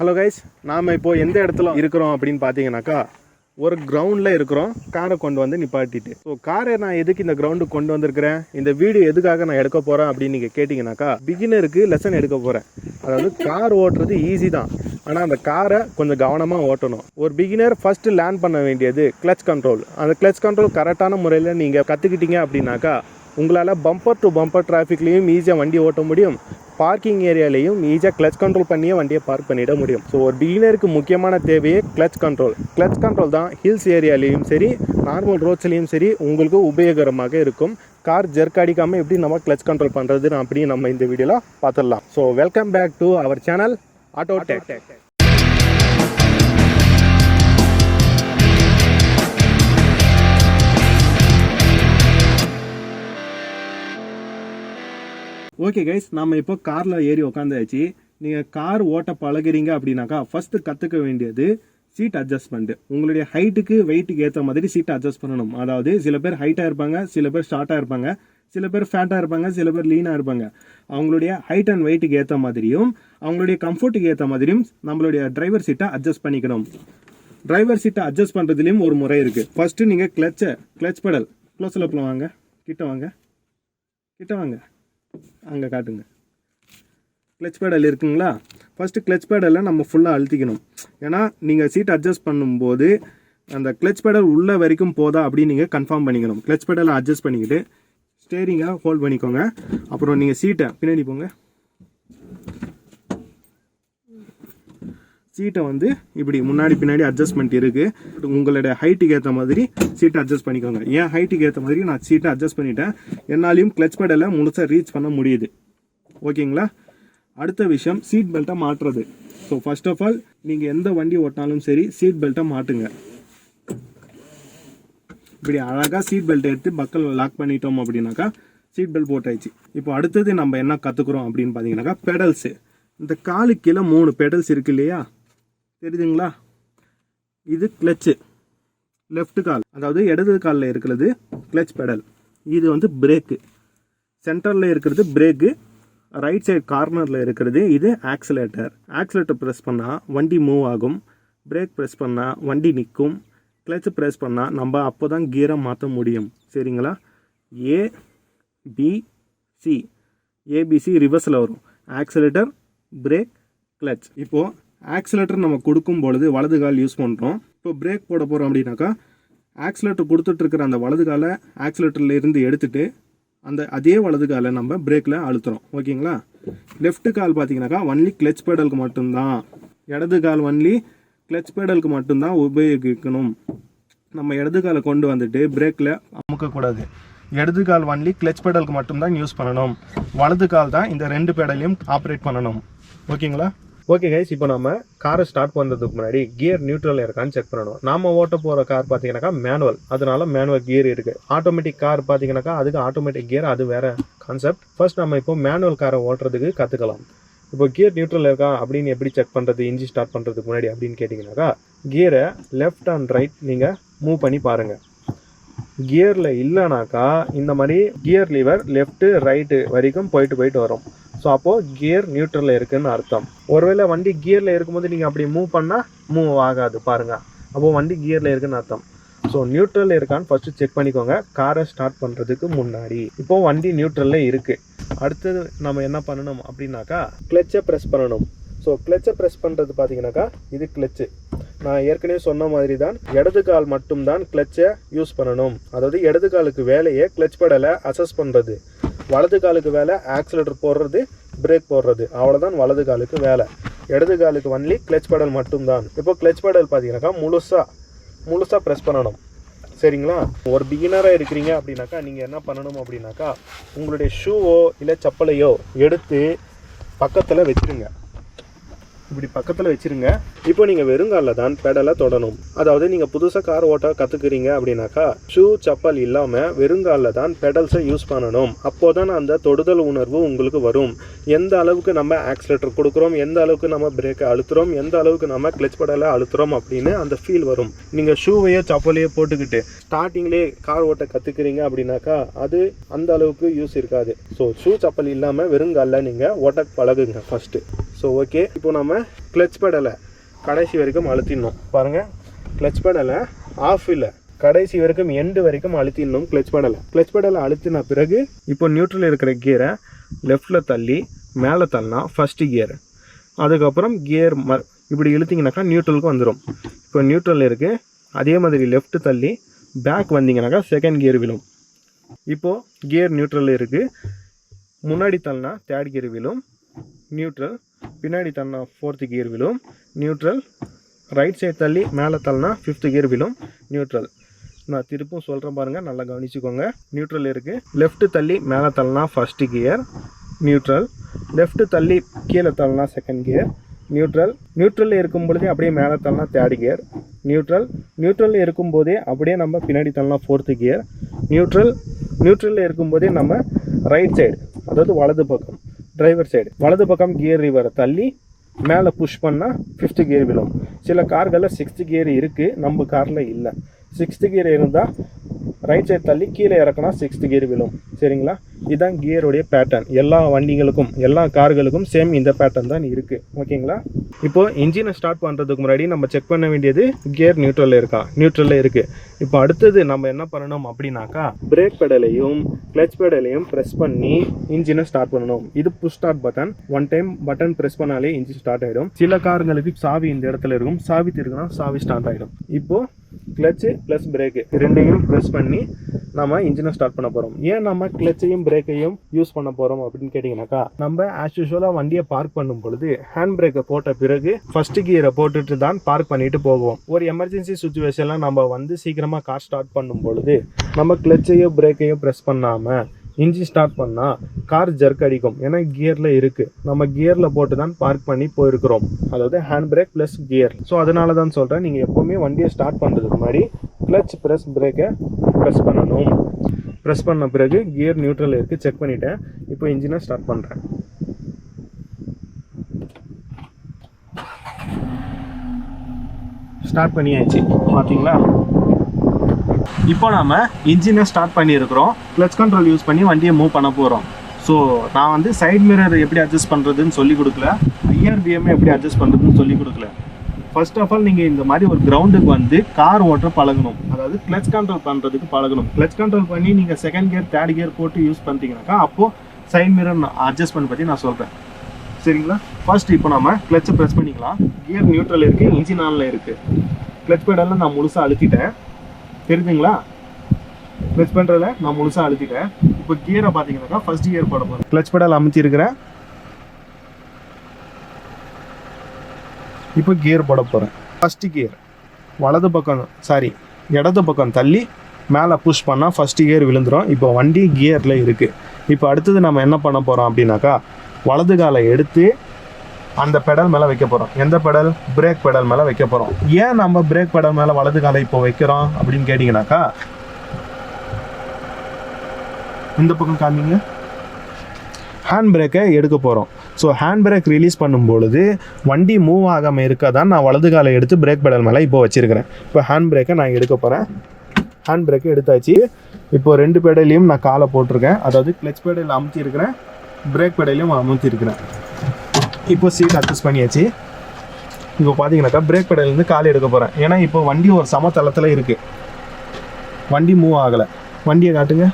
Hello guys நாம் இப்போது எந்த இடத்துல இருக்கிறோம் அப்படின்னு பார்த்தீங்கன்னாக்கா ஒரு கிரவுண்டில் இருக்கிறோம். காரை கொண்டு வந்து நிப்பாட்டிட்டு. ஸோ காரை நான் எதுக்கு இந்த கிரவுண்டுக்கு கொண்டு வந்திருக்கிறேன்? இந்த வீடியோ எதுக்காக நான் எடுக்க போகிறேன் அப்படின்னு நீங்கள் கேட்டிங்கனாக்கா பிகினருக்கு லெசன் எடுக்க போகிறேன் அதாவது கார் ஓட்டுறது ஈஸி தான். ஆனால் அந்த காரை கொஞ்சம் கவனமாக ஓட்டணும். ஒரு பிகினர் ஃபஸ்ட்டு லேர்ன் பண்ண வேண்டியது கிளச் கண்ட்ரோல் அந்த கிளச் கண்ட்ரோல் கரெக்டான முறையில் நீங்கள் கற்றுக்கிட்டீங்க அப்படின்னாக்கா உங்களால் பம்பர் டு பம்பர் டிராஃபிக்லேயும் ஈஸியாக வண்டி ஓட்ட முடியும். பார்க்கிங் ஏரியாலையும் ஈஸியாக கிளச் கண்ட்ரோல் பண்ணியே வண்டியை பார்க் பண்ணிட முடியும். ஸோ ஒரு பிகினருக்கு முக்கியமான தேவையே கிளச் கண்ட்ரோல் கிளச் கண்ட்ரோல் தான் ஹில்ஸ் ஏரியாலையும் சரி நார்மல் ரோட்ஸ்லையும் சரி உங்களுக்கு உபயோகரமாக இருக்கும். கார் ஜெர்க் அடிக்காமல் எப்படி நம்ம கிளச் கண்ட்ரோல் பண்ணுறது அப்படின்னு நம்ம இந்த வீடியோவில் பார்த்துடலாம். So welcome back to our channel auto take okay guys நம்ம இப்போ காரில் ஏறி உக்காந்தாச்சு. நீங்கள் கார் ஓட்ட பழகுறீங்க அப்படின்னாக்கா ஃபஸ்ட்டு கற்றுக்க வேண்டியது சீட் அட்ஜஸ்ட்மெண்ட் உங்களுடைய ஹைட்டுக்கு வெயிட்டுக்கு ஏற்ற மாதிரி சீட்டை அட்ஜஸ்ட் பண்ணணும். அதாவது சில பேர் ஹைட்டாக இருப்பாங்க சில பேர் ஷார்ட்டாக இருப்பாங்க சில பேர் ஃபேட்டாக இருப்பாங்க சில பேர் லீனாக இருப்பாங்க. அவங்களுடைய ஹைட் அண்ட் வெயிட்டுக்கு ஏற்ற மாதிரியும் அவங்களுடைய கம்ஃபர்ட்டுக்கு ஏற்ற மாதிரியும் நம்மளுடைய டிரைவர் சீட்டை அட்ஜஸ்ட் பண்ணிக்கணும். டிரைவர் சீட்டை அட்ஜஸ்ட் பண்ணுறதுலேயும் ஒரு முறை இருக்குது ஃபஸ்ட்டு நீங்கள் கிளச்சை கிளச் பெடல் க்ளோஸில் வாங்க. கிட்ட வாங்க. கிட்ட வாங்க. அங்கே காட்டுங்க. கிளச் பேடல் இருக்குங்களா? ஃபஸ்ட்டு கிளச் பேடலை நம்ம ஃபுல்லாக அழுத்திக்கணும். ஏன்னா நீங்கள் சீட் அட்ஜஸ்ட் பண்ணும்போது அந்த கிளச் பேடல் உள்ள வரைக்கும் போதா அப்படின்னு நீங்கள் கன்ஃபார்ம் பண்ணிக்கணும். கிளச் பேடலை அட்ஜஸ்ட் பண்ணிக்கிட்டு ஸ்டேரிங்கை ஹோல்ட் பண்ணிக்கோங்க. அப்புறம் நீங்கள் சீட்டை பின்னாடி போங்க. சீட்டை வந்து இப்படி முன்னாடி பின்னாடி அட்ஜஸ்ட்மெண்ட் இருக்குது உங்களுடைய ஹைட்டுக்கு ஏற்ற மாதிரி சீட்டை அட்ஜஸ்ட் பண்ணிக்கோங்க. ஏன் ஹைட்டுக்கு ஏற்ற மாதிரி நான் சீட்டை அட்ஜஸ்ட் பண்ணிட்டேன். என்னாலையும் கிளச் பெடலை முழுசாக ரீச் பண்ண முடியுது. ஓகேங்களா? அடுத்த விஷயம் சீட் பெல்ட்டை மாட்டுறது ஸோ ஃபர்ஸ்ட் ஆஃப் ஆல் நீங்கள் எந்த வண்டி ஓட்டினாலும் சரி சீட் பெல்ட்டை மாட்டுங்க இப்படி அழகாக சீட் பெல்ட் எடுத்து பக்கல் லாக் பண்ணிட்டோம் அப்படின்னாக்கா சீட் பெல்ட் போட்டாச்சு. இப்போ அடுத்தது நம்ம என்ன கற்றுக்குறோம் அப்படின்னு பார்த்தீங்கன்னாக்கா பெடல்ஸு இந்த காலு கீழே மூணு பெடல்ஸ் இருக்கு இல்லையா? தெரியுதுங்களா? இது கிளச்சு. லெஃப்ட் கால். அதாவது இடது காலில் இருக்கிறது கிளச் பெடல். இது வந்து பிரேக்கு சென்டரில் இருக்கிறது பிரேக்கு ரைட் சைடு கார்னரில் இருக்கிறது இது ஆக்சிலேட்டர் ஆக்சிலேட்டர் ப்ரெஸ் பண்ணால் வண்டி மூவ் ஆகும். பிரேக் ப்ரெஸ் பண்ணால் வண்டி நிற்கும். கிளச் ப்ரெஸ் பண்ணால் நம்ம அப்போ தான் கீரை மாற்ற முடியும். சரிங்களா? ஏ பி சி ஏபிசி ரிவர்ஸில் வரும். ஆக்சிலேட்டர் பிரேக் கிளச் இப்போது ஆக்சிலேட்டர் நம்ம கொடுக்கும் பொழுது வலது கால் யூஸ் பண்ணுறோம் இப்போ பிரேக் போட போகிறோம் அப்படின்னாக்கா ஆக்சிலேட்டர் கொடுத்துட்ருக்கிற அந்த வலது காலை ஆக்சிலேட்டர்லேருந்து எடுத்துட்டு அந்த அதே வலது காலை நம்ம பிரேக்கில் அழுத்துறோம். ஓகேங்களா? லெஃப்ட் கால் பார்த்தீங்கன்னாக்கா ஒன்லி கிளச் பேடலுக்கு மட்டும்தான். இடது கால் ஒன்லி கிளச் பேடலுக்கு மட்டும்தான் உபயோகிக்கணும். நம்ம இடது காலை கொண்டு வந்துட்டு பிரேக்கில் அமுக்கக்கூடாது. இடது கால் ஒன்லி கிளச் பேடலுக்கு மட்டும்தான் யூஸ் பண்ணணும். வலது கால் தான் இந்த ரெண்டு பேடலையும் ஆப்ரேட் பண்ணணும். ஓகேங்களா? ஓகே கைஸ் இப்போ நம்ம காரை ஸ்டார்ட் பண்ணுறதுக்கு முன்னாடி கியர் நியூட்ரல் இருக்கான்னு செக் பண்ணணும். நம்ம ஓட்ட போகிற கார் பார்த்தீங்கன்னாக்கா மேனுவல் அதனால மேனுவல் கியர் இருக்குது ஆட்டோமேட்டிக் கார் பார்த்தீங்கன்னாக்கா அதுக்கு ஆட்டோமேட்டிக் கியர் அது வேறு கான்செப்ட் ஃபர்ஸ்ட் நம்ம இப்போ மேனுவல் காரை ஓட்டுறதுக்கு கற்றுக்கலாம் இப்போ கியர் நியூட்ரல் இருக்கா அப்படின்னு எப்படி செக் பண்ணுறது இன்ஜி ஸ்டார்ட் பண்ணுறதுக்கு முன்னாடி அப்படின்னு கேட்டிங்கனாக்கா கியரை லெஃப்ட் அண்ட் ரைட் நீங்கள் மூவ் பண்ணி பாருங்கள் கியரில் இல்லைனாக்கா இந்த மாதிரி கியர் லிவர் லெஃப்ட்டு ரைட்டு வரைக்கும் போயிட்டு போயிட்டு வரும். ஸோ அப்போது கியர் நியூட்ரலில் இருக்குதுன்னு அர்த்தம். ஒருவேளை வண்டி கியரில் இருக்கும்போது நீங்கள் அப்படி மூவ் பண்ணால் மூவ் ஆகாது பாருங்கள் அப்போது வண்டி கியரில் இருக்குன்னு அர்த்தம். ஸோ நியூட்ரலில் இருக்கான்னு ஃபஸ்ட்டு செக் பண்ணிக்கோங்க. காரை ஸ்டார்ட் பண்ணுறதுக்கு முன்னாடி. இப்போது வண்டி நியூட்ரலில் இருக்குது அடுத்தது நம்ம என்ன பண்ணணும் அப்படின்னாக்கா கிளச்சை ப்ரெஸ் பண்ணணும். ஸோ கிளச்சை ப்ரெஸ் பண்ணுறது பார்த்தீங்கன்னாக்கா இது கிளச்சு நான் ஏற்கனவே சொன்ன மாதிரி தான் இடது கால் மட்டும்தான் கிளச்சை யூஸ் பண்ணணும். அதாவது இடது காலுக்கு வேலையை கிளச் படலை அசஸ் பண்ணுறது வலது காலுக்கு வேலை ஆக்சிலேட்டர் போடுறது பிரேக் போடுறது. அவ்வளோதான் வலது காலுக்கு வேலை. இடது காலுக்கு ஒன்லி கிளச் பேடல் மட்டும்தான். இப்போ கிளச் பேடல் பார்த்தீங்கன்னாக்கா முழுசாக முழுசாக ப்ரெஸ் பண்ணணும். சரிங்களா? ஒரு பிகினராக இருக்கிறீங்க அப்படின்னாக்கா நீங்கள் என்ன பண்ணணும் அப்படின்னாக்கா உங்களுடைய ஷூவோ இல்லை செப்பலையோ எடுத்து பக்கத்தில் வச்சுருங்க. இப்படி பக்கத்தில் வச்சிருங்க. இப்போ நீங்கள் வெறுங்காலில் தான் பெடலை தொடணும். அதாவது நீங்கள் புதுசாக கார் ஓட்ட கற்றுக்குறீங்க அப்படின்னாக்கா ஷூ செப்பல் இல்லாமல் வெறுங்காலில் தான் பெடல்ஸை யூஸ் பண்ணணும். அப்போ தான் அந்த தொடுதல் உணர்வு உங்களுக்கு வரும். எந்த அளவுக்கு நம்ம ஆக்சிலேட்டர் கொடுக்குறோம் எந்த அளவுக்கு நம்ம பிரேக்கை அழுத்துறோம் எந்த அளவுக்கு நம்ம கிளச் பெடலை அழுத்துறோம் அப்படின்னு அந்த ஃபீல் வரும். நீங்கள் ஷூவையோ செப்பலையோ போட்டுக்கிட்டு ஸ்டார்டிங்லேயே கார் ஓட்ட கற்றுக்குறீங்க அப்படின்னாக்கா அது அந்த அளவுக்கு யூஸ் இருக்காது. ஸோ ஷூ செப்பல் இல்லாமல் வெறுங்காலில் நீங்கள் ஓட்ட பழகுங்க ஃபஸ்ட்டு ஸோ ஓகே இப்போ நம்ம கிளச் பேடலை கடைசி வரைக்கும் அழுத்திடணும். பாருங்கள் கிளச் பேடலை ஆஃப் இல்லை. கடைசி வரைக்கும் எண்டு வரைக்கும் அழுத்திடணும் கிளச் பேடலை கிளச் பேடலை அழுத்தின பிறகு இப்போ நியூட்ரல் இருக்கிற கியரை லெஃப்டில் தள்ளி மேலே தள்ளினா ஃபஸ்ட்டு கியர் அதுக்கப்புறம் கியர் ம இப்படி இழுத்தீங்கனாக்கா நியூட்ரலுக்கு வந்துடும் இப்போ நியூட்ரல் இருக்குது அதே மாதிரி லெஃப்ட் தள்ளி பேக் வந்தீங்கனாக்கா செகண்ட் கியர் விழும். இப்போது கியர் நியூட்ரல் இருக்குது முன்னாடி தள்ளினா தேர்ட் கியர் விழும். நியூட்ரல் பின்னாடி தள்ளினா ஃபோர்த்து கியர் விழும். நியூட்ரல் ரைட் சைடு தள்ளி மேலே தள்ளினா ஃபிஃப்த்து கியர் விழும். நியூட்ரல் நான் திருப்பும் சொல்கிறேன் பாருங்கள் நல்லா கவனிச்சுக்கோங்க. நியூட்ரல் இருக்குது லெஃப்ட்டு தள்ளி மேலே தள்ளினா ஃபஸ்ட்டு கியர் நியூட்ரல் லெஃப்ட்டு தள்ளி கீழே தள்ளினா செகண்ட் கியர் நியூட்ரல் நியூட்ரலில் இருக்கும் பொழுதே அப்படியே மேலே தள்ளினா தேர்ட் கியர் நியூட்ரல் நியூட்ரலில் இருக்கும்போதே அப்படியே நம்ம பின்னாடி தள்ளலாம் ஃபோர்த்து கியர் நியூட்ரல் நியூட்ரலில் இருக்கும்போதே நம்ம ரைட் சைடு அதாவது வலது பக்கம். டிரைவர் சைடு வலது பக்கம் கியர் ரிவரை தள்ளி மேலே புஷ் பண்ணால் ஃபிஃப்த்து கியர் விழும். சில கார்களில் சிக்ஸ்த்து கியர் இருக்குது நம்ம காரில் இல்லை. சிக்ஸ்த்து கியர் இருந்தால் ரைட் சைடு தள்ளி கீழே இறக்குனா சிக்ஸ்த் கியர் விழும். சரிங்களா? இதுதான் கியருடைய பேட்டர்ன் எல்லா வண்டிகளுக்கும் எல்லா கார்களுக்கும் சேம் இந்த பேட்டர்ன் தான் இருக்குது ஓகேங்களா இப்போ இன்ஜினை ஸ்டார்ட் பண்ணுறதுக்கு முன்னாடி நம்ம செக் பண்ண வேண்டியது கியர் நியூட்ரலில் இருக்கா? நியூட்ரலில் இருக்குது இப்போ அடுத்தது நம்ம என்ன பண்ணணும் அப்படின்னாக்கா பிரேக் பெடலையும் கிளச் பெடலையும் ப்ரெஸ் பண்ணி இன்ஜினை ஸ்டார்ட் பண்ணணும். இது push start button one time button press பண்ணாலே இன்ஜின் ஸ்டார்ட் ஆகிடும் சில கார்களுக்கு சாவி இந்த இடத்துல இருக்கும். சாவி திருக்குனா சாவி ஸ்டார்ட் ஆகிடும் இப்போது கிளச்சு ப்ளஸ் பிரேக்கு ரெண்டையும் ப்ரெஸ் பண்ணி நம்ம இன்ஜினை ஸ்டார்ட் பண்ண போகிறோம் ஏன் நம்ம கிளச்சையும் பிரேக்கையும் யூஸ் பண்ண போகிறோம் அப்படின்னு கேட்டிங்கனாக்கா நம்ம ஆஸ் யூஸ்வலாக வண்டியை பார்க் பண்ணும் பொழுது ஹேண்ட் பிரேக்கை போட்ட பிறகு ஃபஸ்ட்டு கியரை போட்டுட்டு தான் பார்க் பண்ணிட்டு போவோம். ஒரு எமர்ஜென்சி சுச்சுவேஷனில் நம்ம வந்து சீக்கிரமாக கார் ஸ்டார்ட் பண்ணும் பொழுது நம்ம கிளச்சையோ பிரேக்கையோ ப்ரெஸ் பண்ணாமல் இன்ஜின் ஸ்டார்ட் பண்ணால் கார் ஜர்க் அடிக்கும். ஏன்னா கியரில் இருக்குது நம்ம கியரில் போட்டு தான் பார்க் பண்ணி போயிருக்கிறோம். அதாவது hand brake plus gear so அதனால தான் சொல்கிறேன் நீங்கள் எப்போவுமே வண்டியை ஸ்டார்ட் பண்ணுறதுக்கு முன்னாடி கிளச் ப்ரெஸ் பிரேக்கை ப்ரெஸ் பண்ணணும். ப்ரெஸ் பண்ண பிறகு கியர் நியூட்ரல் இருக்குது செக் பண்ணிட்டேன். இப்போ இன்ஜினை ஸ்டார்ட் பண்ணுறேன் ஸ்டார்ட் பண்ணியாச்சு. பார்த்தீங்களா இப்போ நாம இன்ஜினை ஸ்டார்ட் பண்ணியிருக்கிறோம். கிளச் கண்ட்ரோல் யூஸ் பண்ணி வண்டியை மூவ் பண்ண போகிறோம் ஸோ நான் வந்து சைட் மிரர் எப்படி அட்ஜஸ்ட் பண்ணுறதுன்னு சொல்லி கொடுக்கல. ஐஆர்பிஎம்ஏ எப்படி அட்ஜஸ்ட் பண்ணுறதுன்னு சொல்லி கொடுக்கல. ஃபர்ஸ்ட் ஆஃப் ஆல் நீங்கள் இந்த மாதிரி ஒரு கிரவுண்டுக்கு வந்து கார் ஓட்ட பழகணும். அதாவது கிளச் கண்ட்ரோல் பண்ணுறதுக்கு பழகணும். கிளச் கண்ட்ரோல் பண்ணி நீங்கள் செகண்ட் கியர் தேர்ட் கியர் போட்டு யூஸ் பண்ணிட்டீங்கனாக்கா அப்போது சைட் மிரர் அட்ஜஸ்ட்மெண்ட் பற்றி நான் சொல்கிறேன் சரிங்களா? ஃபர்ஸ்ட் இப்போ நம்ம கிளச்சை ப்ரெஸ் பண்ணிக்கலாம். கியர் நியூட்ரல் இருக்குது இன்ஜின் ஆனில் இருக்குது கிளச் பேடெல்லாம் நான் முழுசாக அழுத்திட்டேன். தெரியுதுங்களா கிளச் பண்ணுறத நான் முழுசாக அழுத்திட்டேன். இப்போ கியரை பார்த்தீங்கன்னாக்கா ஃபர்ஸ்ட் கியர் போட போகிறேன் கிளச் பெடல் அமைச்சிருக்கிறேன் இப்போ கியர் போட போகிறேன் ஃபஸ்ட்டு கியர் வலது பக்கம் சாரி இடது பக்கம் தள்ளி மேலே புஷ் பண்ணால் ஃபஸ்ட்டு கியர் விழுந்துரும். இப்போ வண்டி கியரில் இருக்குது இப்போ அடுத்தது நம்ம என்ன பண்ண போகிறோம் அப்படின்னாக்கா வலது காலை எடுத்து அந்த பெடல் மேலே வைக்க போகிறோம் எந்த பெடல் பிரேக் பெடல் மேலே வைக்க போகிறோம் ஏன் நம்ம பிரேக் பெடல் மேலே வலது காலை இப்போ வைக்கிறோம் அப்படின்னு கேட்டிங்கனாக்கா இந்த பக்கம் காமிங்க. ஹேண்ட் பிரேக்கை எடுக்க போகிறோம் ஸோ ஹேண்ட் பிரேக் ரிலீஸ் பண்ணும் பொழுது வண்டி மூவ் ஆகாமல் இருக்க தான் நான் வலது காலை எடுத்து பிரேக் பெடல் மேலே இப்போ வச்சிருக்கிறேன். இப்போ ஹேண்ட் பிரேக்கை நான் எடுக்க போகிறேன் ஹேண்ட் பிரேக்கை எடுத்தாச்சு. இப்போ ரெண்டு பெடலையும் நான் காலை போட்டிருக்கேன். அதாவது கிளச் பெடல் அமுத்திருக்கிறேன் பிரேக் பெடலையும் அமுத்திருக்கிறேன் இப்போ சீட் அட்ஜஸ்ட் பண்ணியாச்சு. இப்போ பார்த்தீங்கன்னாக்கா பிரேக் பெடல்லேருந்து கால் எடுக்க போகிறேன் ஏன்னா இப்போ வண்டி ஒரு சமதளத்தில் இருக்குது வண்டி மூவ் ஆகலை. வண்டியை காட்டுங்க.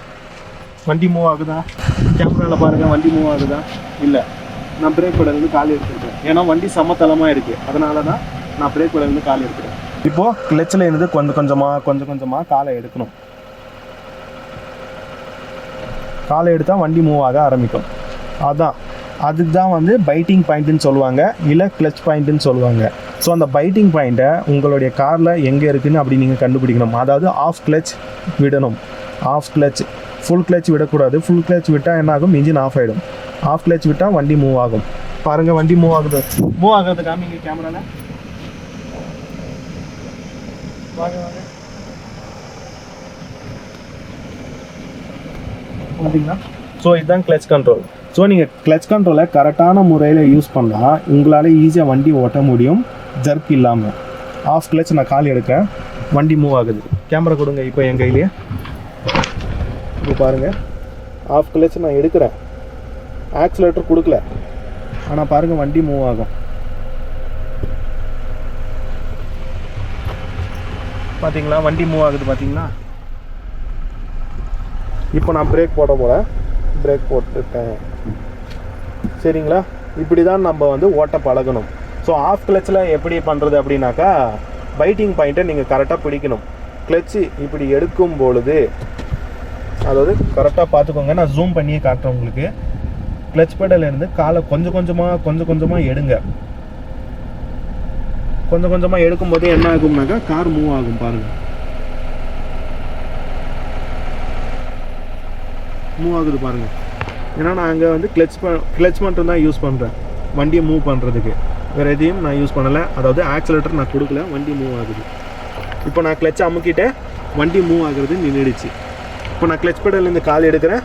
வண்டி மூவ் ஆகுதா? கேமராவில் பாருங்கள் வண்டி மூவ் ஆகுதா? இல்லை. நான் பிரேக் பெடல்லேருந்து கால் எடுத்துருக்கேன். ஏன்னா வண்டி சமத்தளமாக இருக்குது அதனால தான் நான் பிரேக் பெடல்லேருந்து கால் எடுக்கிறேன். இப்போது கிளச்சில் இருந்து கொஞ்சம் கொஞ்சமாக கொஞ்சம் கொஞ்சமாக காலை எடுக்கணும். காலை எடுத்தால் வண்டி மூவ் ஆக ஆரம்பிக்கும். அதான். அதுக்கு தான் வந்து பைட்டிங் பாயிண்ட்டுன்னு சொல்லுவாங்க இல்லை கிளச் பாயிண்ட்டுன்னு சொல்லுவாங்க. ஸோ அந்த பைட்டிங் பாயிண்ட்டை உங்களுடைய காரில் எங்கே இருக்குதுன்னு அப்படி நீங்கள் கண்டுபிடிக்கணும். அதாவது ஆஃப் கிளச் விடணும். ஆஃப் கிளச் ஃபுல் கிளச் விடக்கூடாது. ஃபுல் கிளச் விட்டால் என்ன ஆகும்? இன்ஜின் ஆஃப் ஆகிடும் ஆஃப் கிளச் விட்டால் வண்டி மூவ் ஆகும். பாருங்கள் வண்டி மூவ் ஆகுது. மூவ் ஆகிறது காமிங்க கேமராவில் வாங்க வாங்க. பார்த்தீங்களா ஸோ இதுதான் கிளச் கண்ட்ரோல் ஸோ நீங்கள் கிளச் கண்ட்ரோலை கரெக்டான முறையில் யூஸ் பண்ணால் உங்களால் ஈஸியாக வண்டி ஓட்ட முடியும். ஜர்க் இல்லாமல் ஆஃப் கிளச் நான் கால் எடுக்கிறேன். வண்டி மூவ் ஆகுது. கேமரா கொடுங்க இப்போ என் கையிலேயே. இப்போ பாருங்கள் ஆஃப் கிளச் நான் எடுக்கிறேன். ஆக்சிலேட்டர் கொடுக்கல. ஆனால் பாருங்கள் வண்டி மூவ் ஆகும். பார்த்தீங்களா வண்டி மூவ் ஆகுது பார்த்தீங்களா இப்போ நான் பிரேக் போட போல பிரேக் போட்டுட்டேன். சரிங்களா? இப்படி தான் நம்ம வந்து ஓட்ட பழகணும். ஸோ ஆஃப் கிளச்சில் எப்படி பண்ணுறது அப்படின்னாக்கா பைட்டிங் பாயிண்ட்டை நீங்கள் கரெக்டாக பிடிக்கணும். கிளச்சு இப்படி எடுக்கும் பொழுது அதாவது கரெக்டாக பார்த்துக்கோங்க நான் ஜூம் பண்ணியே காட்டுறேன் உங்களுக்கு. கிளச் இருந்து காலை கொஞ்சம் கொஞ்சமாக கொஞ்சம் கொஞ்சமாக எடுங்க. கொஞ்சம் கொஞ்சமாக எடுக்கும்போது என்ன ஆகும்னாக்கா கார் மூவ் ஆகும் பாருங்கள் மூவ் ஆகுது பாருங்கள் ஏன்னா நான் அங்கே வந்து கிளச் கிளச் மட்டும் தான் யூஸ் பண்ணுறேன் வண்டியை மூவ் பண்ணுறதுக்கு வேறு எதையும் நான் யூஸ் பண்ணலை. அதாவது ஆக்சிலேட்டர் நான் கொடுக்கல வண்டி மூவ் ஆகுது. இப்போ நான் கிளச் அமுக்கிட்டேன் வண்டி மூவ் ஆகுறது நின்றுடுச்சு இப்போ நான் கிளச் பெடல்லேருந்து கால் எடுக்கிறேன்.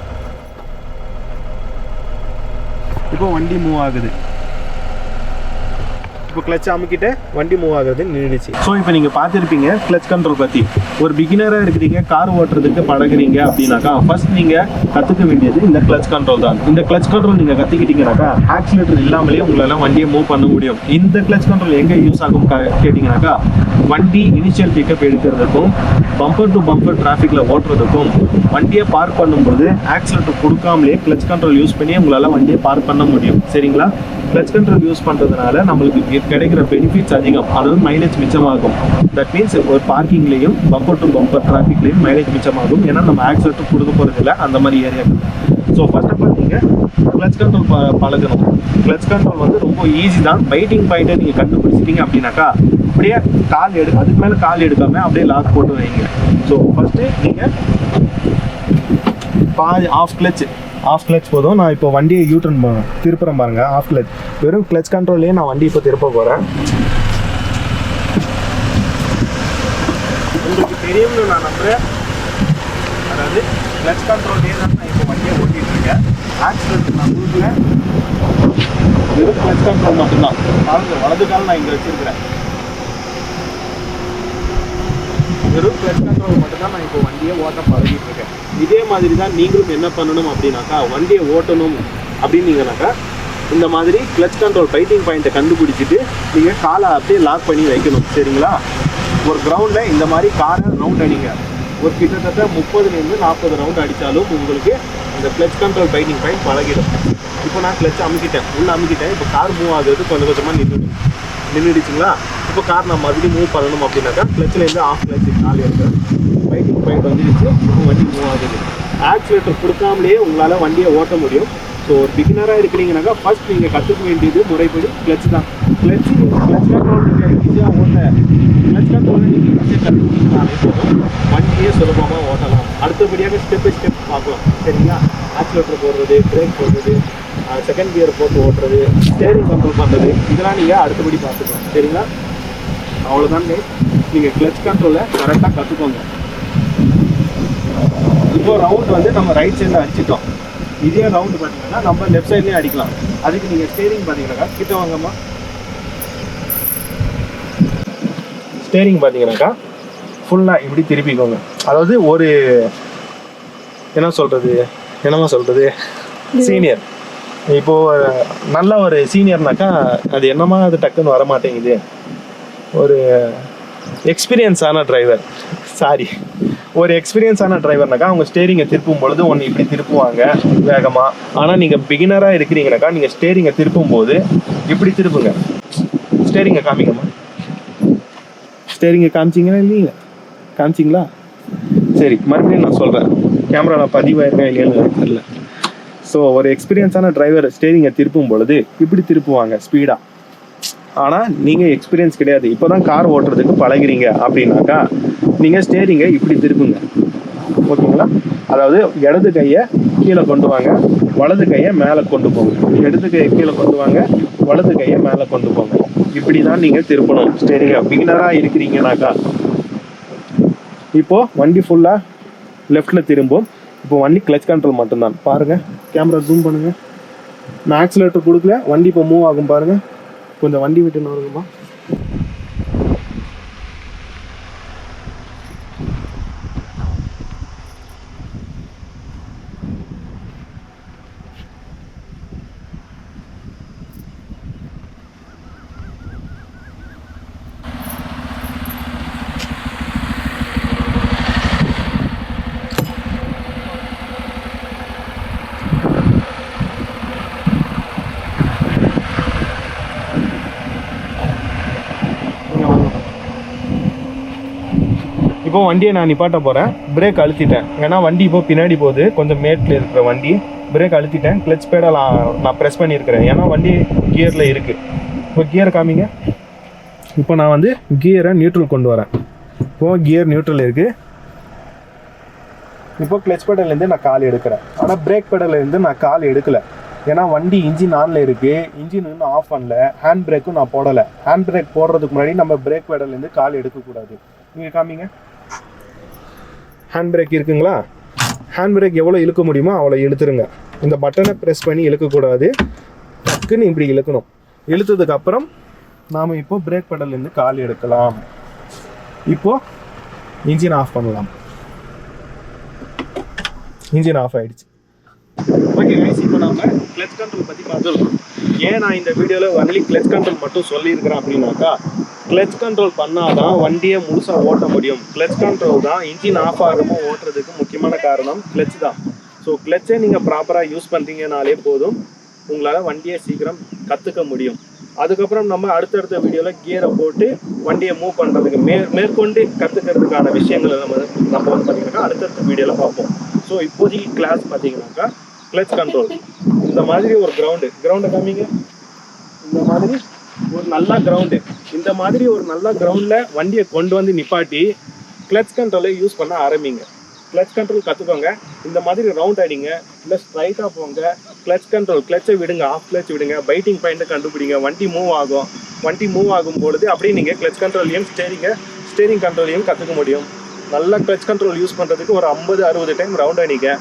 இப்போ வண்டி மூவ் ஆகுது. இப்போ கிளச் அமுக்கிட்டு வண்டி மூவ் ஆகுறது நின்றுச்சு ஸோ இப்போ நீங்கள் பார்த்துருப்பீங்க கிளச் கண்ட்ரோல் பற்றி ஒரு பிகினராக இருக்கிறீங்க கார் ஓட்டுறதுக்கு பழகுறீங்க அப்படின்னாக்கா ஃபர்ஸ்ட் நீங்கள் கற்றுக்க வேண்டியது இந்த கிளச் கண்ட்ரோல் தான். இந்த கிளச் கண்ட்ரோல் நீங்கள் கற்றுக்கிட்டீங்கனாக்கா ஆக்சிலேட்டர் இல்லாமலே உங்களால் வண்டியை மூவ் பண்ண முடியும். இந்த கிளச் கண்ட்ரோல் எங்கே யூஸ் ஆகும் கேட்டிங்கனாக்கா வண்டி இனிஷியல் பிக்கப் எடுக்கிறதுக்கும் பம்பர் டு பம்பர் டிராஃபிக்கில் ஓட்டுறதுக்கும் வண்டியை பார்க் பண்ணும்போது ஆக்சிலேட்டர் கொடுக்காமலே கிளச் கண்ட்ரோல் யூஸ் பண்ணி உங்களால் வண்டியை பார்க் பண்ண முடியும். சரிங்களா? கிளச் கண்ட்ரோல் யூஸ் பண்ணுறதுனால நம்மளுக்கு கிடைக்கிற பெனிஃபிட்ஸ் அதிகம். அதாவது மைலேஜ் மிச்சமாகும். தட் மீன்ஸ் ஒரு பார்க்கிங்லேயும் பம்பர் டு பம்பர் டிராஃபிக்லேயும் மைலேஜ் மிச்சமாகும். ஏன்னா நம்ம ஆக்சிடென்ட் கொடுக்க போகிறது இல்லை அந்த மாதிரி ஏரியாக்கள் ஸோ ஃபர்ஸ்ட் ஆஃப் ஆல் நீங்கள் கிளச் கண்ட்ரோல் ப பழகணும். கிளச் கண்ட்ரோல் வந்து ரொம்ப ஈஸி தான். பைட்டிங் பாயிண்ட்டை நீங்கள் கண்டுபிடிச்சிட்டிங்க அப்படின்னாக்கா அப்படியே கால் எடு அதுக்கு மேலே கால் எடுக்காமல் அப்படியே லாக் போட்டு வைங்க. ஸோ ஃபஸ்ட்டு நீங்கள் பாதி ஆஃப் கிளச்சு ஆஃப் கிளச் போதும். நான் இப்போ வண்டியை யூட்டன் திருப்புறேன் பாருங்க. ஆஃப் கிளச் வெறும் கிளச் கண்ட்ரோல்லையே நான் வண்டி இப்போ திருப்ப போகிறேன் உங்களுக்கு தெரியும்னு நான் நம்புறேன். அதாவது கிளச் கண்ட்ரோல்லையே தான் நான் இப்போ வண்டியை ஓட்டிட்டு இருக்கேன். ஆக்சிடென்ட் நான் வெறும் கிளச் கண்ட்ரோல் மட்டும்தான். பாருங்க வலது கால் நான் இங்கே வச்சிருக்கிறேன். வெறும் கிளச் கண்ட்ரோல் மட்டும்தான் நான் இப்போ வண்டியை ஓட்ட பழகிட்டு இருக்கேன். இதே மாதிரி தான் நீங்களும் என்ன பண்ணணும் அப்படின்னாக்கா வண்டியை ஓட்டணும் அப்படின்னீங்கனாக்கா இந்த மாதிரி கிளச் கண்ட்ரோல் பைட்டிங் பாயிண்ட்டை கண்டுபிடிச்சிட்டு நீங்கள் காலை அப்படியே லாக் பண்ணி வைக்கணும். சரிங்களா? ஒரு கிரவுண்டில் இந்த மாதிரி காரை ரவுண்ட் அடிங்க. ஒரு கிட்டத்தட்ட முப்பதுலேருந்து நாற்பது ரவுண்ட் அடித்தாலும் உங்களுக்கு அந்த கிளச் கண்ட்ரோல் பைட்டிங் பாயிண்ட் பழகிடும். இப்போ நான் கிளச் அமுக்கிட்டேன். உள்ளே அமுக்கிட்டேன். இப்போ கார் மூவ் ஆகுறது கொஞ்சம் கொஞ்சமாக நின்றுடும் நின்றுடுச்சுங்களா இப்போ கார் நான் மறுபடியும் மூவ் பண்ணணும் அப்படின்னாக்கா கிளச்சிலேருந்து ஆஃப் கிளச்சு கால் எடுக்கிறேன். பைக்கிங் பாயிண்ட் வந்துடுச்சு இப்போ வண்டி மூவ் ஆகுது. ஆக்சிலேட்டர் கொடுக்காமலேயே உங்களால் வண்டியை ஓட்ட முடியும். ஸோ ஒரு பிகினராக இருக்கிறீங்கனாக்கா ஃபர்ஸ்ட் நீங்கள் கற்றுக்க வேண்டியது முறைப்படி கிளச் தான். கிளச் கிளச் கண்ட்ரோல் நீங்கள் ஈஸியாக ஓட்ட கிளச் கண்ட்ரோல் நீங்கள் ஈஸியாக கற்றுக்கிட்டீங்கனாலே போதும். வண்டியே சுலபமாக ஓட்டலாம். அடுத்தபடியாக ஸ்டெப் பை ஸ்டெப் பார்க்கலாம். சரிங்களா? ஆக்சிலேட்டர் போடுறது பிரேக் போடுறது செகண்ட் கியர் போட்டு ஓட்டுறது ஸ்டேரிங் கண்ட்ரோல் பண்ணுறது இதெல்லாம் நீங்கள் அடுத்தபடி பார்த்துக்கலாம். சரிங்களா? அவ்வளோதான் நீங்கள் கிளச் கண்ட்ரோலை கரெக்டாக கற்றுக்கோங்க இப்போ ரவுண்ட் வந்து நம்ம ரைட் சைடில் அடிச்சிட்டோம். இதே ரவுண்ட் பார்த்தீங்கன்னா நம்ம லெஃப்ட் சைட்லேயே அடிக்கலாம். அதுக்கு நீங்கள் ஸ்டேரிங் பார்த்தீங்கன்னாக்கா கிட்ட வாங்கம்மா. ஸ்டேரிங் பார்த்தீங்கன்னாக்கா ஃபுல்லாக இப்படி திருப்பிக்கோங்க. அதாவது ஒரு என்ன சொல்கிறது என்னமா சொல்கிறது சீனியர் இப்போ நல்ல ஒரு சீனியர்னாக்கா அது என்னமா அது டக்குன்னு வர மாட்டேங்குது ஒரு எக்ஸ்பீரியன்ஸான டிரைவர் சாரி. ஒரு எக்ஸ்பீரியன்ஸான டிரைவர்னாக்கா அவங்க ஸ்டேரிங்கை திருப்பும் பொழுது ஒன்று இப்படி திருப்புவாங்க வேகமாக ஆனால் நீங்கள் பிகினராக இருக்கிறீங்கனாக்கா நீங்கள் ஸ்டேரிங்கை திருப்பும் போது இப்படி திருப்புங்க. ஸ்டேரிங்கை காமிங்கம்மா. ஸ்டேரிங்கை காமிச்சிங்களா இல்லைங்களா? காமிச்சிங்களா? சரி மறுபடியும் நான் சொல்கிறேன் கேமராவில் பதிவாயிருக்கேன் இல்லையான்னு எனக்கு தெரியல. ஸோ ஒரு எக்ஸ்பீரியன்ஸான டிரைவர் ஸ்டேரிங்கை திருப்பும் பொழுது இப்படி திருப்புவாங்க ஸ்பீடாக ஆனால் நீங்கள் எக்ஸ்பீரியன்ஸ் கிடையாது. இப்போ தான் கார் ஓட்டுறதுக்கு பழகுறீங்க அப்படின்னாக்கா நீங்கள் ஸ்டேரிங்கை இப்படி திருப்புங்க. ஓகேங்களா? அதாவது இடது கையை கீழே கொண்டு வாங்க வலது கையை மேலே கொண்டு போங்க. இடது கையை கீழே கொண்டு வாங்க வலது கையை மேலே கொண்டு போங்க. இப்படி தான் நீங்கள் திருப்பணும் ஸ்டேரிங்கை பிகினராக இருக்கிறீங்கனாக்கா இப்போது வண்டி ஃபுல்லாக லெஃப்டில் திரும்பும். இப்போ வண்டி கிளச் கண்ட்ரோல் மட்டும்தான். பாருங்கள் கேமரா ஜூம் பண்ணுங்கள் நான் ஆக்சிலேட்டர் கொடுக்கல வண்டி இப்போ மூவ் ஆகும் பாருங்கள் கொஞ்சம் வண்டி விட்டு வருங்கம்மா இப்போ வண்டியை நான் நிப்பாட்ட போகிறேன் பிரேக் அழுத்திட்டேன். ஏன்னா வண்டி இப்போ பின்னாடி போகுது. கொஞ்சம் மேட்டில் இருக்கிற வண்டி. பிரேக் அழுத்திட்டேன். கிளச் பேடை நான் ப்ரெஸ் பண்ணியிருக்கிறேன். ஏன்னா வண்டி கியரில் இருக்குது இப்போ கியர் காமிங்க. இப்போ நான் வந்து கியரை நியூட்ரல் கொண்டு வரேன். இப்போ கியர் நியூட்ரல் இருக்குது இப்போ கிளச் பேடல்லேருந்து நான் கால் எடுக்கிறேன். ஆனால் பிரேக் பேடல்லேருந்து நான் கால் எடுக்கலை. ஏன்னா வண்டி இன்ஜின் ஆனில் இருக்குது இன்ஜின் இன்னும் ஆஃப் பண்ணல. ஹேண்ட் பிரேக்கும் நான் போடலை. ஹேண்ட் பிரேக் போடுறதுக்கு முன்னாடி நம்ம பிரேக் பேடல்லேருந்து கால் எடுக்கக்கூடாது. நீங்கள் காமிங்க. ஹேண்ட் பிரேக் இருக்குங்களா? ஹேண்ட் பிரேக் எவ்வளோ இழுக்க முடியுமோ அவ்வளோ இழுத்துருங்க. இந்த பட்டனை ப்ரெஸ் பண்ணி இழுக்கக்கூடாது. டக்குன்னு இப்படி இழுக்கணும். இழுத்ததுக்கப்புறம் நாம் இப்போ பிரேக் பெடல்லேருந்து கால் எடுக்கலாம். இப்போது இன்ஜின் ஆஃப் பண்ணலாம். இன்ஜின் ஆஃப் ஆகிடுச்சு ஓகே கைஸ் இப்போ கிளச் கண்ட்ரோல் பற்றி பார்த்துருக்கோம் ஏன் நான் இந்த வீடியோவில் ஒன்லி கிளச் கண்ட்ரோல் மட்டும் சொல்லியிருக்கிறேன் அப்படின்னாக்கா கிளச் கண்ட்ரோல் பண்ணாதான் வண்டியை முழுசாக ஓட்ட முடியும். கிளச் கண்ட்ரோல் தான் இன்ஜின் ஆஃப் ஆகாமல் ஓட்டுறதுக்கு முக்கியமான காரணம் கிளச் தான். ஸோ கிளச்சை நீங்கள் ப்ராப்பராக யூஸ் பண்ணுறீங்கனாலே போதும். உங்களால் வண்டியை சீக்கிரம் கற்றுக்க முடியும். அதுக்கப்புறம் நம்ம அடுத்தடுத்த வீடியோவில் கியரை போட்டு வண்டியை மூவ் பண்ணுறதுக்கு மே மேற்கொண்டு கற்றுக்கிறதுக்கான விஷயங்களை நம்ம நம்ம வந்து பார்த்தீங்கன்னாக்கா அடுத்தடுத்த வீடியோவில் பார்ப்போம். ஸோ இப்போதைக்கு கிளாஸ் பார்த்தீங்கன்னாக்கா கிளச் கண்ட்ரோல் இந்த மாதிரி ஒரு கிரவுண்டு கிரவுண்டை காமிங்க. இந்த மாதிரி ஒரு நல்ல கிரவுண்டு இந்த மாதிரி ஒரு நல்ல கிரவுண்டில் வண்டியை கொண்டு வந்து நிப்பாட்டி கிளச் கண்ட்ரோலை யூஸ் பண்ண ஆரம்பிங்க. கிளச் கண்ட்ரோல் கற்றுக்கோங்க இந்த மாதிரி ரவுண்ட் அடிங்க. இல்லை ஸ்ட்ரைட்டாக போங்க. கிளச் கண்ட்ரோல் கிளச்சை விடுங்க. ஆஃப் கிளச் விடுங்க. பைட்டிங் பாயிண்ட்டை கண்டுபிடிங்க. வண்டி மூவ் ஆகும். வண்டி மூவ் ஆகும் பொழுது அப்படியே நீங்கள் கிளச் கண்ட்ரோலையும் ஸ்டேரிங்கை ஸ்டேரிங் கண்ட்ரோலையும் கற்றுக்க முடியும். நல்லா கிளச் கண்ட்ரோல் யூஸ் பண்ணுறதுக்கு ஒரு ஐம்பது அறுபது டைம் ரவுண்ட் அடிங்க.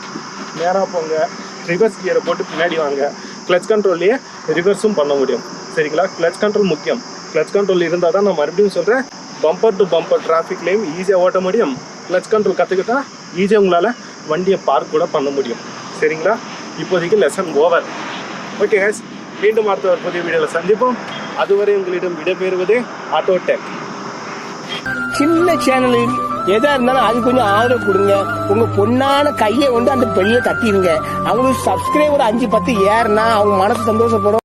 நேராக போங்க. ரிவர்ஸ் கியரை போட்டு பின்னாடி வாங்க. கிளச் கண்ட்ரோல்லையே ரிவர்ஸும் பண்ண முடியும். சரிங்களா? கிளச் கண்ட்ரோல் முக்கியம். கிளச் கண்ட்ரோல் இருந்தால் தான் நான் மறுபடியும் சொல்கிறேன் பம்பர் டு பம்பர் டிராஃபிக்லேயும் ஈஸியாக ஓட்ட முடியும். கிளச் கண்ட்ரோல் கற்றுக்கிட்டா ஈஸியாக உங்களால் வண்டியை பார்க் கூட பண்ண முடியும். சரிங்களா? இப்போதைக்கு லெசன் ஓவர் ஓகே guys. மீண்டும் அடுத்த ஒரு புதிய வீடியோவில் சந்திப்போம். அதுவரை உங்களிடம் விடைபெறுவது ஆட்டோ டெக் சின்ன சேனல் எதா இருந்தாலும் அது கொஞ்சம் ஆதரவு கொடுங்க. உங்க பொண்ணான கையை வந்து அந்த பெல்ல தட்டிடுங்க அவங்களுக்கு சப்ஸ்கிரைபர் அஞ்சு பத்து ஏறுனா அவங்க மனசு சந்தோஷப்படும்.